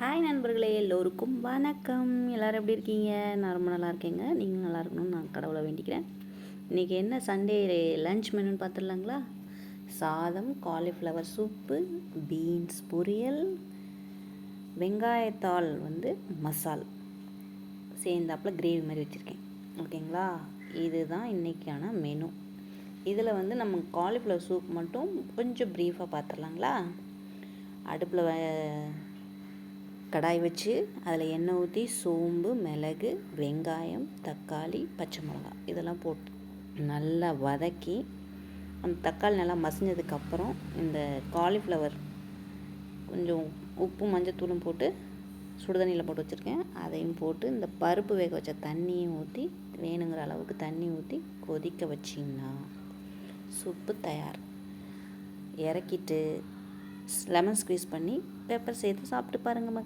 Hi நண்பர்களே எல்லோருக்கும் வணக்கம். எல்லோரும் எப்படி இருக்கீங்க? நான் ரொம்ப நல்லா இருக்கேங்க. நீங்களும் நல்லா இருக்கணும்னு நான் கடவுளை வேண்டிக்கிறேன். இன்றைக்கி என்ன சண்டே? லன்ச் மெனுன்னு பார்த்துடலாங்களா சாதம் காலிஃப்ளவர் சூப்பு பீன்ஸ் பொரியல் வெங்காயத்தாள் வந்து மசால் சேர்ந்தாப்பில் கிரேவி மாதிரி வச்சுருக்கேன். ஓகேங்களா? இதுதான் இன்றைக்கான மெனு இதில் வந்து நம்ம காலிஃப்ளவர் சூப் மட்டும் கொஞ்சம் ப்ரீஃபாக பார்த்துடலாங்களா அடுப்பில் கடாய் வச்சு அதில் எண்ணெய் ஊற்றி சோம்பு மிளகு வெங்காயம் தக்காளி பச்சை மிளகா இதெல்லாம் போட்டு நல்லா வதக்கி அந்த தக்காளி நல்லா மசிஞ்சதுக்கப்புறம் இந்த காலிஃப்ளவர் கொஞ்சம் உப்பு மஞ்சத்தூளும் போட்டு சுடுதண்ணியில் போட்டு வச்சுருக்கேன். அதையும் போட்டு இந்த பருப்பு வேக வச்ச தண்ணியும் ஊற்றி வேணுங்கிற அளவுக்கு தண்ணி ஊற்றி கொதிக்க வச்சிங்கன்னா சூப்பு தயார். இறக்கிட்டு லெமன் ஸ்க்வீஸ் பண்ணி பெப்பர் சேர்த்து சாப்பிட்டு பாருங்கள் மக்கள்.